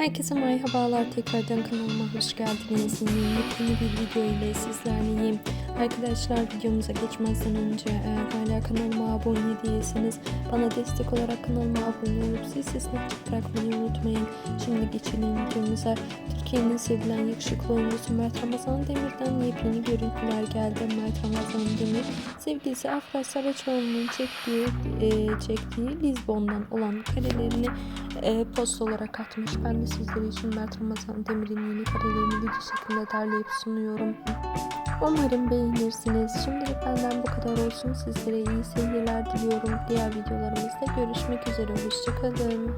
Herkese merhabalar tekrardan kanalıma hoş geldiniz. Yeni bir video ile sizlerleyim. Arkadaşlar videomuza geçmezden önce eğer hala kanalıma abone değilseniz bana destek olarak kanalıma abone olup zil sesini bırakmayı unutmayın. Şimdi geçelim videomuza. Türkiye'nin sevilen yakışıklı oyuncusu Mert Ramazan Demir'den yepyeni görüntüler geldi. Mert Ramazan Demir sevgilisi Afra Saraçoğlu'nun çektiği, e, çektiği Lizbon'dan olan karelerini e, post olarak atmış. Ben de sizler için Mert Ramazan Demir'in yeni karelerini video şeklinde derleyip sunuyorum. Umarım beğenirsiniz. Şimdilik benden bu kadar olsun. Sizlere iyi seyirler diliyorum. Diğer videolarımızda görüşmek üzere. Hoşçakalın.